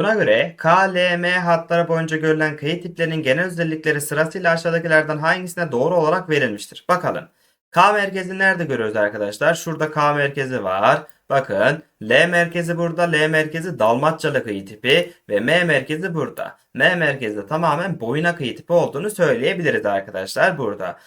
Buna göre K, L, hatları boyunca görülen kıyı tiplerinin genel özellikleri sırasıyla aşağıdakilerden hangisine doğru olarak verilmiştir? Bakalım. K merkezi nerede görüyoruz arkadaşlar? Şurada K merkezi var. Bakın L merkezi burada, L merkezi Dalmatçalı kıyı tipi ve M merkezi burada. M merkezi de tamamen boyuna kıyı tipi olduğunu söyleyebiliriz arkadaşlar burada.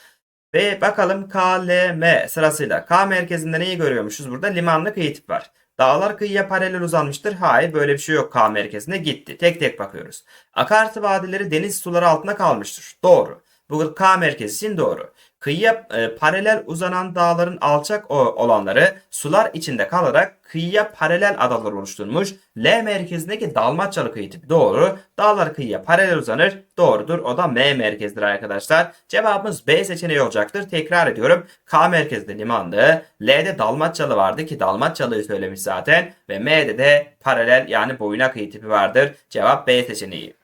Ve bakalım K, L, M sırasıyla. K merkezinde neyi görüyormuşuz? Burada limanlı kıyı tipi var. Dağlar kıyıya paralel uzanmıştır. Hayır böyle bir şey yok K merkezine gitti. Tek tek bakıyoruz. Akarsu vadileri deniz suları altında kalmıştır. Doğru. Bu K merkezi doğru. Kıyıya e, paralel uzanan dağların alçak olanları sular içinde kalarak kıyıya paralel adalar oluşturmuş. L merkezindeki Dalmatçalı kıyı tipi doğru. Dağlar kıyıya paralel uzanır. Doğrudur. O da M merkezdir arkadaşlar. Cevabımız B seçeneği olacaktır. Tekrar ediyorum. K merkezde limanlı. L'de Dalmatçalı vardı ki Dalmatçalı'yı söylemiş zaten. Ve M'de de paralel yani boyuna kıyı tipi vardır. Cevap B seçeneği.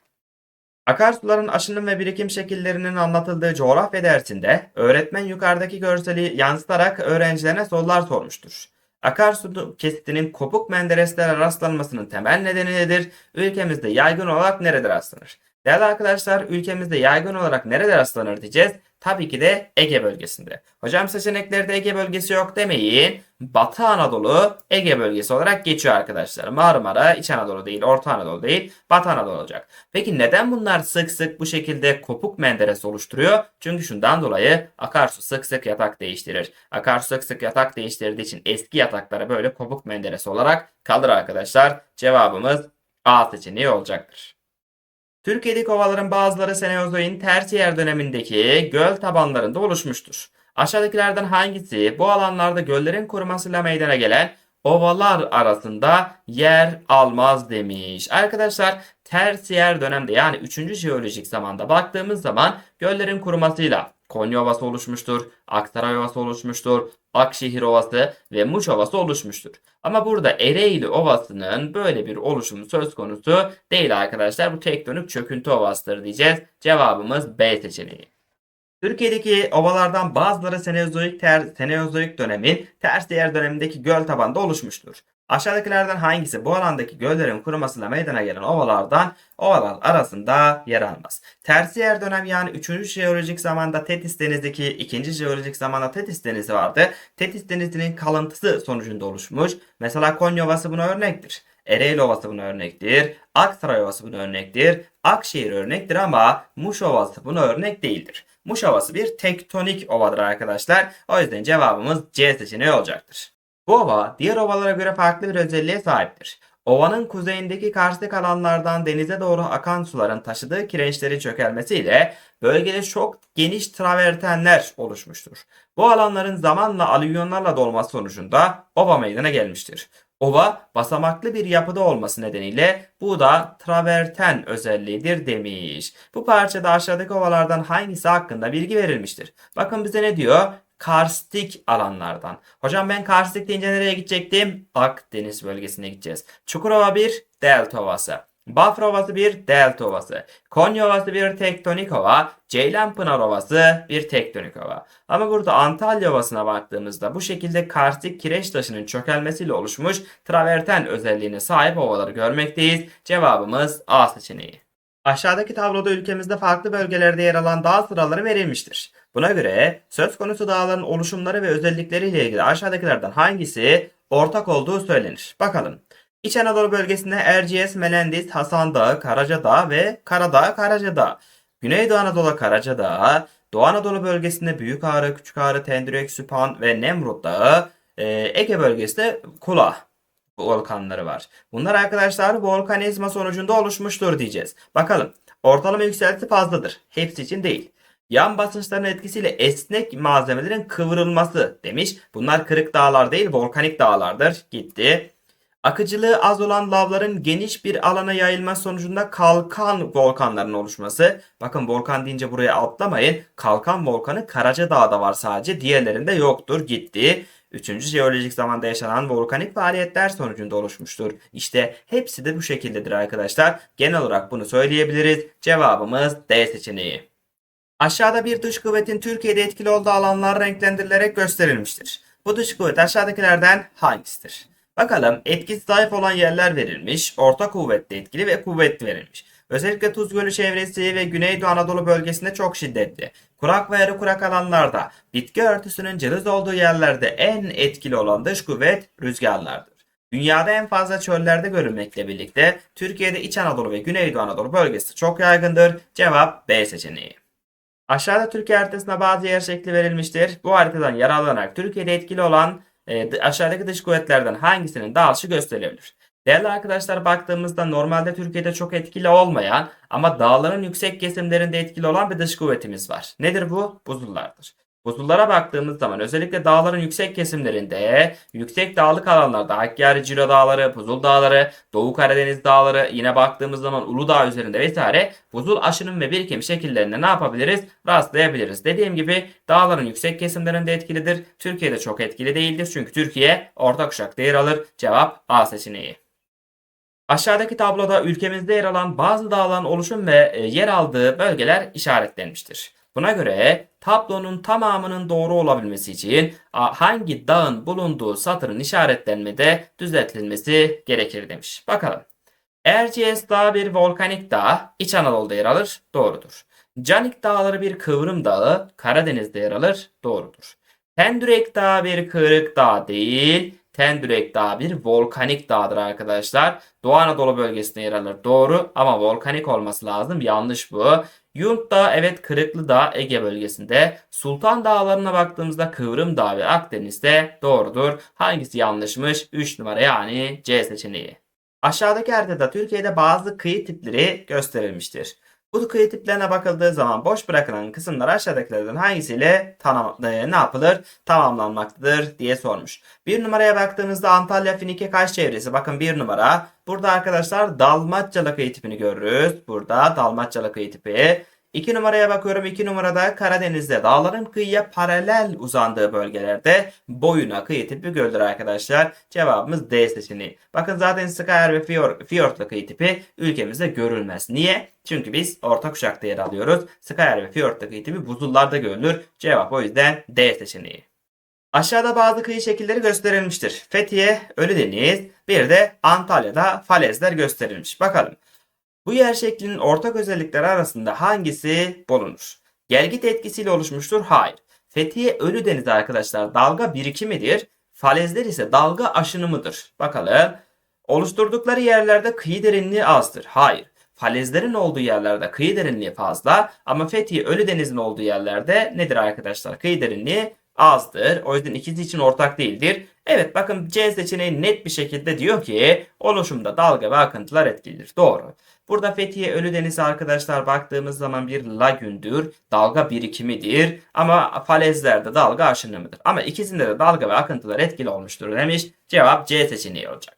Akarsuların aşınım ve birikim şekillerinin anlatıldığı coğrafya dersinde öğretmen yukarıdaki görseli yansıtarak öğrencilerine sorular sormuştur. Akarsu kesitinin kopuk mendereslere rastlanmasının temel nedeni nedir? Ülkemizde yaygın olarak nerede rastlanır? Değerli arkadaşlar ülkemizde yaygın olarak nerede rastlanır diyeceğiz. Tabii ki de Ege bölgesinde. Hocam seçeneklerde Ege bölgesi yok demeyin. Batı Anadolu Ege bölgesi olarak geçiyor arkadaşlar. Marmara İç Anadolu değil, Orta Anadolu değil, Batı Anadolu olacak. Peki neden bunlar sık sık bu şekilde kopuk menderes oluşturuyor? Çünkü şundan dolayı akarsu sık sık yatak değiştirir. Akarsu sık sık yatak değiştirdiği için eski yataklara böyle kopuk menderes olarak kalır arkadaşlar. Cevabımız A seçeneği olacaktır. Türkiye'deki ovaların bazıları Seneozoik'in tersiyer dönemindeki göl tabanlarında oluşmuştur. Aşağıdakilerden hangisi bu alanlarda göllerin kurumasıyla meydana gelen ovalar arasında yer almaz demiş. Arkadaşlar tersiyer dönemde yani 3. jeolojik zamanda baktığımız zaman göllerin kurumasıyla Konya Ovası oluşmuştur, Aksaray Ovası oluşmuştur, Akşehir Ovası ve Muş Ovası oluşmuştur. Ama burada Ereğli Ovası'nın böyle bir oluşumu söz konusu değil arkadaşlar. Bu tektonik çöküntü ovasıdır diyeceğiz. Cevabımız B seçeneği. Türkiye'deki ovalardan bazıları Seneozoik, ter, Seneozoik dönemin Tersiyer dönemindeki göl tabanda oluşmuştur. Aşağıdakilerden hangisi bu alandaki göllerin kurumasıyla meydana gelen ovalardan ovalar arasında yer almaz? Tersiyer dönem yani 3. jeolojik zamanda Tetis denizdeki 2. jeolojik zamanda Tetis denizi vardı. Tetis denizinin kalıntısı sonucunda oluşmuş. Mesela Konya Ovası buna örnektir. Ereğli Ovası buna örnektir. Aksaray Ovası buna örnektir. Akşehir örnektir ama Muş Ovası buna örnek değildir. Muş Ovası bir tektonik ovadır arkadaşlar. O yüzden cevabımız C seçeneği olacaktır. Bu ova diğer ovalara göre farklı bir özelliğe sahiptir. Ovanın kuzeyindeki karstik alanlardan denize doğru akan suların taşıdığı kireçleri çökelmesiyle bölgede çok geniş travertenler oluşmuştur. Bu alanların zamanla alüvyonlarla dolması sonucunda ova meydana gelmiştir. Ova basamaklı bir yapıda olması nedeniyle bu da traverten özelliğidir demiş. Bu parçada aşağıdaki ovalardan hangisi hakkında bilgi verilmiştir? Bakın bize ne diyor? Karstik alanlardan. Hocam ben karstik deyince nereye gidecektim? Akdeniz bölgesine gideceğiz. Çukurova bir delta ovası. Bafra Ovası bir delta ovası. Konya Ovası bir tektonik ova. Ceylanpınar Ovası bir tektonik ova. Ama burada Antalya Ovası'na baktığımızda bu şekilde karstik kireç taşının çökelmesiyle oluşmuş traverten özelliğine sahip ovaları görmekteyiz. Cevabımız A seçeneği. Aşağıdaki tabloda ülkemizde farklı bölgelerde yer alan dağ sıraları verilmiştir. Buna göre söz konusu dağların oluşumları ve özellikleriyle ilgili aşağıdakilerden hangisi ortak olduğu söylenir. Bakalım. İç Anadolu bölgesinde Erciyes, Menendiz, Hasan Dağı, Karaca Dağı ve Karadağ, Karaca Dağı. Güneydoğu Anadolu Karaca Dağı, Doğu Anadolu bölgesinde Büyük Ağrı, Küçük Ağrı, Tendürek, Süphan ve Nemrut Dağı, e, Ege bölgesinde Kula volkanları var. Bunlar arkadaşlar volkanizma sonucunda oluşmuştur diyeceğiz. Bakalım. Ortalama yükselti fazladır. Hepsi için değil. Yan basınçların etkisiyle esnek malzemelerin kıvrılması demiş. Bunlar kırık dağlar değil volkanik dağlardır. Gitti. Akıcılığı az olan lavların geniş bir alana yayılması sonucunda kalkan volkanların oluşması. Bakın volkan deyince buraya atlamayın. Kalkan volkanı Karacadağ'da var sadece. Diğerlerinde yoktur. Gitti. Üçüncü jeolojik zamanda yaşanan volkanik faaliyetler sonucunda oluşmuştur. İşte hepsi de bu şekildedir arkadaşlar. Genel olarak bunu söyleyebiliriz. Cevabımız D seçeneği. Aşağıda bir dış kuvvetin Türkiye'de etkili olduğu alanlar renklendirilerek gösterilmiştir. Bu dış kuvvet aşağıdakilerden hangisidir? Bakalım etkisi zayıf olan yerler verilmiş, orta kuvvetli etkili ve kuvvetli verilmiş. Özellikle Tuz Gölü çevresi ve Güneydoğu Anadolu bölgesinde çok şiddetli. Kurak ve yarı kurak alanlarda, bitki örtüsünün cılız olduğu yerlerde en etkili olan dış kuvvet rüzgarlardır. Dünyada en fazla çöllerde görülmekle birlikte Türkiye'de İç Anadolu ve Güneydoğu Anadolu bölgesi çok yaygındır. Cevap B seçeneği. Aşağıda Türkiye haritasına bazı yer şekli verilmiştir. Bu haritadan yararlanarak Türkiye'de etkili olan e, aşağıdaki dış kuvvetlerden hangisinin dağılışı gösterilebilir? Değerli arkadaşlar baktığımızda normalde Türkiye'de çok etkili olmayan ama dağların yüksek kesimlerinde etkili olan bir dış kuvvetimiz var. Nedir bu? Buzullardır. Buzullara baktığımız zaman özellikle dağların yüksek kesimlerinde, yüksek dağlık alanlarda Hakkari Ciro Dağları, Buzul Dağları, Doğu Karadeniz Dağları, yine baktığımız zaman Uludağ üzerinde vesaire buzul aşınım ve birikim şekillerinde ne yapabiliriz? Rastlayabiliriz. Dediğim gibi dağların yüksek kesimlerinde etkilidir. Türkiye'de çok etkili değildir. Çünkü Türkiye orta kuşakta yer alır. Cevap A seçeneği. Aşağıdaki tabloda ülkemizde yer alan bazı dağların oluşum ve e, yer aldığı bölgeler işaretlenmiştir. Buna göre tablonun tamamının doğru olabilmesi için hangi dağın bulunduğu satırın işaretlenmede düzeltilmesi gerekir demiş. Bakalım. Erciyes Dağı bir volkanik dağ, İç Anadolu'da yer alır, doğrudur. Canik Dağları bir kıvrım dağı, Karadeniz'de yer alır, doğrudur. Tendürek Dağı bir kırık dağ değil, Tendürek Dağı bir volkanik dağdır arkadaşlar. Doğu Anadolu bölgesinde yer alır, doğru ama volkanik olması lazım, yanlış bu. Yunt Dağı evet Kırıklı Dağ Ege bölgesinde. Sultan Dağları'na baktığımızda Kıvrım Dağı ve Akdeniz'de doğrudur. Hangisi yanlışmış? 3 numara yani C seçeneği. Aşağıdaki haritada Türkiye'de bazı kıyı tipleri gösterilmiştir. Bu kıyı bakıldığı zaman boş bırakılan kısımlar aşağıdakilerden hangisiyle tanım, e, ne yapılır? Tamamlanmaktadır diye sormuş. Bir numaraya baktığımızda Antalya Finike Kaş çevresi. Bakın bir numara. Burada arkadaşlar Dalmatçalı kıyı görürüz. Burada Dalmatçalı kıyı. 2 numaraya bakıyorum. 2 numarada Karadeniz'de dağların kıyıya paralel uzandığı bölgelerde boyuna kıyı tipi görülür arkadaşlar. Cevabımız D seçeneği. Bakın zaten Skyer ve Fjord, Fjord'la kıyı tipi ülkemizde görülmez. Niye? Çünkü biz orta kuşakta yer alıyoruz. Skyer ve Fjord'la kıyı tipi buzullarda görülür. Cevap o yüzden D seçeneği. Aşağıda bazı kıyı şekilleri gösterilmiştir. Fethiye, Ölüdeniz, bir de Antalya'da falezler gösterilmiş. Bakalım. Bu yer şeklinin ortak özellikleri arasında hangisi bulunur? Gelgit etkisiyle oluşmuştur? Hayır. Fethiye Ölüdeniz arkadaşlar dalga birikimidir. Falezler ise dalga aşınımıdır. Bakalım. Oluşturdukları yerlerde kıyı derinliği azdır. Hayır. Falezlerin olduğu yerlerde kıyı derinliği fazla ama Fethiye Ölüdeniz'in olduğu yerlerde nedir arkadaşlar? Kıyı derinliği azdır. O yüzden ikisi için ortak değildir. Evet bakın C seçeneği net bir şekilde diyor ki oluşumda dalga ve akıntılar etkilidir. Doğru. Burada Fethiye Ölüdeniz arkadaşlar baktığımız zaman bir lagündür. Dalga birikimidir. Ama falezlerde dalga aşınımıdır. Ama ikisinde de dalga ve akıntılar etkili olmuştur demiş. Cevap C seçeneği olacak.